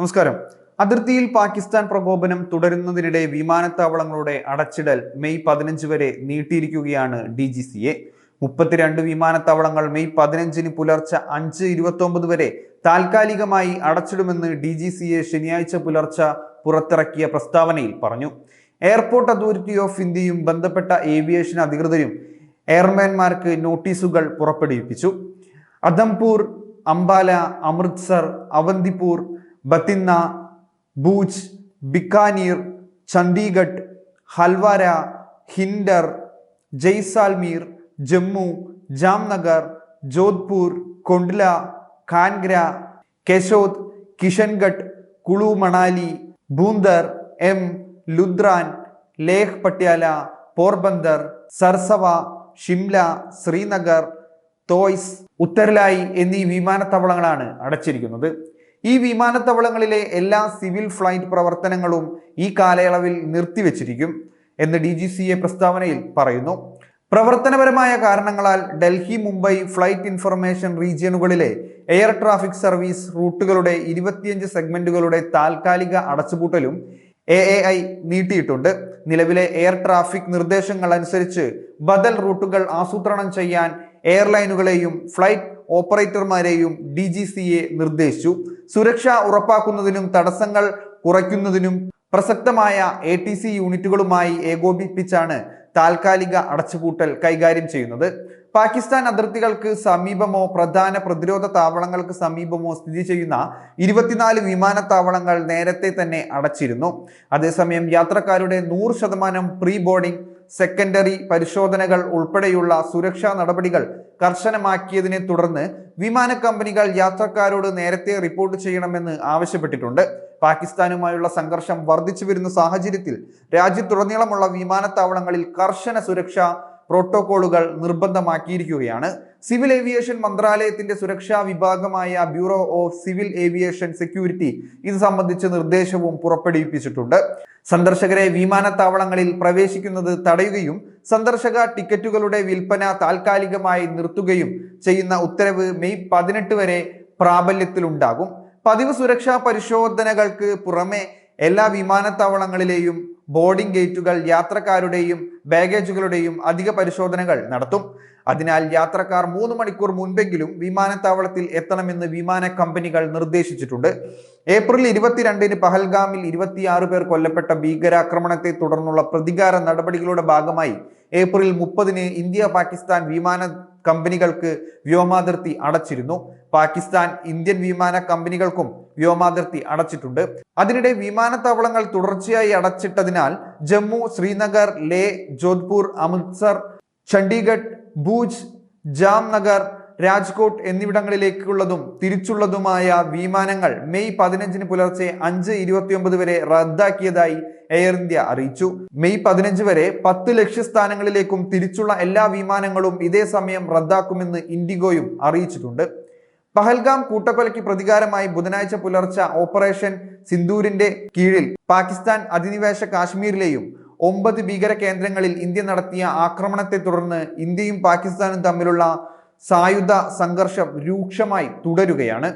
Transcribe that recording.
നമസ്കാരം. അതിർത്തിയിൽ പാകിസ്ഥാൻ പ്രകോപനം തുടരുന്നതിനിടെ വിമാനത്താവളങ്ങളുടെ അടച്ചിടൽ മെയ് പതിനഞ്ച് വരെ നീട്ടിയിരിക്കുകയാണ് ഡി ജി സി എ. മുപ്പത്തിരണ്ട് വിമാനത്താവളങ്ങൾ മെയ് പതിനഞ്ചിന് പുലർച്ചെ അഞ്ച് ഇരുപത്തി ഒമ്പത് വരെ താൽക്കാലികമായി അടച്ചിടുമെന്ന് ഡി ജി സി എ ശനിയാഴ്ച പുലർച്ചെ പുറത്തിറക്കിയ പ്രസ്താവനയിൽ പറഞ്ഞു. എയർപോർട്ട് അതോറിറ്റി ഓഫ് ഇന്ത്യയും ബന്ധപ്പെട്ട ഏവിയേഷൻ അധികൃതരും എയർമാൻമാർക്ക് നോട്ടീസുകൾ പുറപ്പെടുവിപ്പിച്ചു. അദംപൂർ അംബാല അമൃത്സർ അവന്തിപൂർ ബത്തിന്ന ഭൂജ് ബിക്കാനീർ ചണ്ഡീഗഡ് ഹൽവാര ഹിൻഡർ ജയ്സാൽമീർ ജമ്മു ജാംനഗർ ജോധ്പൂർ കൊണ്ട്ല കാൻഗ്ര കെശോദ് കിഷൻഗഡ് കുളു മണാലി ബൂന്ദർ എം ലുദ്രാൻ ലേഹ് പട്യാല പോർബന്ദർ സർസവ ഷിംല ശ്രീനഗർ തോയ്സ് ഉത്തരലായി എന്നീ വിമാനത്താവളങ്ങളാണ് അടച്ചിരിക്കുന്നത്. ഈ വിമാനത്താവളങ്ങളിലെ എല്ലാ സിവിൽ ഫ്ലൈറ്റ് പ്രവർത്തനങ്ങളും ഈ കാലയളവിൽ നിർത്തിവെച്ചിരിക്കും എന്ന് ഡി ജി സി എ പ്രസ്താവനയിൽ പറയുന്നു. പ്രവർത്തനപരമായ കാരണങ്ങളാൽ ഡൽഹി മുംബൈ ഫ്ലൈറ്റ് ഇൻഫർമേഷൻ റീജിയനുകളിലെ എയർ ട്രാഫിക് സർവീസ് റൂട്ടുകളുടെ ഇരുപത്തിയഞ്ച് സെഗ്മെന്റുകളുടെ താൽക്കാലിക അടച്ചുപൂട്ടലും എ എ ഐ നീട്ടിയിട്ടുണ്ട്. നിലവിലെ എയർ ട്രാഫിക് നിർദ്ദേശങ്ങൾ അനുസരിച്ച് ബദൽ റൂട്ടുകൾ ആസൂത്രണം ചെയ്യാൻ എയർലൈനുകളെയും ഫ്ലൈറ്റ് ഓപ്പറേറ്റർമാരെയും ഡി ജി സി എ നിർദ്ദേശിച്ചു. സുരക്ഷ ഉറപ്പാക്കുന്നതിനും തടസ്സങ്ങൾ കുറയ്ക്കുന്നതിനും പ്രസക്തമായ എ ടി സി യൂണിറ്റുകളുമായി ഏകോപിപ്പിച്ചാണ് താൽക്കാലിക അടച്ചുപൂട്ടൽ കൈകാര്യം ചെയ്യുന്നത്. പാകിസ്ഥാൻ അതിർത്തികൾക്ക് സമീപമോ പ്രധാന പ്രതിരോധ താവളങ്ങൾക്ക് സമീപമോ സ്ഥിതി ചെയ്യുന്ന ഇരുപത്തിനാല് വിമാനത്താവളങ്ങൾ നേരത്തെ തന്നെ അടച്ചിരുന്നു. അതേസമയം യാത്രക്കാരുടെ നൂറ് ശതമാനം പ്രീ ബോർഡിംഗ് സെക്കൻഡറി പരിശോധനകൾ ഉൾപ്പെടെയുള്ള സുരക്ഷാ നടപടികൾ കർശനമാക്കിയതിനെ തുടർന്ന് വിമാന കമ്പനികൾ യാത്രക്കാരോട് നേരത്തെ റിപ്പോർട്ട് ചെയ്യണമെന്ന് ആവശ്യപ്പെട്ടിട്ടുണ്ട്. പാകിസ്ഥാനുമായുള്ള സംഘർഷം വർദ്ധിച്ചു വരുന്ന സാഹചര്യത്തിൽ രാജ്യത്തുടനീളമുള്ള വിമാനത്താവളങ്ങളിൽ കർശന സുരക്ഷാ പ്രോട്ടോകോളുകൾ നിർബന്ധമാക്കിയിരിക്കുകയാണ്. സിവിൽ ഏവിയേഷൻ മന്ത്രാലയത്തിന്റെ സുരക്ഷാ വിഭാഗമായ bureau of civil aviation security ഇത് സംബന്ധിച്ച നിർദ്ദേശവും പുറപ്പെടുവിപ്പിച്ചിട്ടുണ്ട്. സന്ദർശകരെ വിമാനത്താവളങ്ങളിൽ പ്രവേശിക്കുന്നത് തടയുകയും സന്ദർശക ടിക്കറ്റുകളുടെ വിൽപ്പന താൽക്കാലികമായി നിർത്തുകയും ചെയ്യുന്ന ഉത്തരവ് മെയ് പതിനെട്ട് വരെ പ്രാബല്യത്തിലുണ്ടാകും. പതിവ് സുരക്ഷാ പരിശോധനകൾക്ക് പുറമെ എല്ലാ വിമാനത്താവളങ്ങളിലെയും ബോർഡിംഗ് ഗേറ്റുകൾ യാത്രക്കാരുടെയും ബാഗേജുകളുടെയും അധിക പരിശോധനകൾ നടത്തും. അതിനാൽ യാത്രക്കാർ മൂന്ന് മണിക്കൂർ മുൻപെങ്കിലും വിമാനത്താവളത്തിൽ എത്തണമെന്ന് വിമാന കമ്പനികൾ നിർദ്ദേശിച്ചിട്ടുണ്ട്. ഏപ്രിൽ ഇരുപത്തിരണ്ടിന് പഹൽഗാമിൽ ഇരുപത്തിയാറ് പേർ കൊല്ലപ്പെട്ട ഭീകരാക്രമണത്തെ തുടർന്നുള്ള പ്രതികാര നടപടികളുടെ ഭാഗമായി ഏപ്രിൽ മുപ്പതിന് ഇന്ത്യ പാകിസ്ഥാൻ വിമാന കമ്പനികൾക്ക് വ്യോമാതിർത്തി അടച്ചിരുന്നു. പാകിസ്ഥാൻ ഇന്ത്യൻ വിമാന കമ്പനികൾക്കും വ്യോമാതിർത്തി അടച്ചിട്ടുണ്ട്. അതിനിടെ വിമാനത്താവളങ്ങൾ തുടർച്ചയായി അടച്ചിട്ടതിനാൽ ജമ്മു ശ്രീനഗർ ലേ ജോധ്പൂർ അമൃത്സർ ചണ്ഡീഗഡ് ഭൂജ് ജാംനഗർ രാജ്കോട്ട് എന്നിവിടങ്ങളിലേക്കുള്ളതും തിരിച്ചുള്ളതുമായ വിമാനങ്ങൾ മെയ് പതിനഞ്ചിന് പുലർച്ചെ അഞ്ച് ഇരുപത്തിയൊമ്പത് വരെ റദ്ദാക്കിയതായി എയർ ഇന്ത്യ അറിയിച്ചു. മെയ് പതിനഞ്ച് വരെ പത്ത് ലക്ഷ്യസ്ഥാനങ്ങളിലേക്കും തിരിച്ചുള്ള എല്ലാ വിമാനങ്ങളും ഇതേ സമയം റദ്ദാക്കുമെന്ന് ഇൻഡിഗോയും അറിയിച്ചിട്ടുണ്ട്. പഹൽഗാം കൂട്ടക്കൊലയ്ക്ക് പ്രതികാരമായി ബുധനാഴ്ച പുലർച്ചെ ഓപ്പറേഷൻ സിന്ദൂരിന്റെ കീഴിൽ പാകിസ്ഥാൻ അധിനിവേശ കാശ്മീരിലെയും ഒമ്പത് ഭീകര കേന്ദ്രങ്ങളിൽ ഇന്ത്യ നടത്തിയ ആക്രമണത്തെ തുടർന്ന് ഇന്ത്യയും പാകിസ്ഥാനും തമ്മിലുള്ള സായുധ സംഘർഷം രൂക്ഷമായി തുടരുകയാണ്.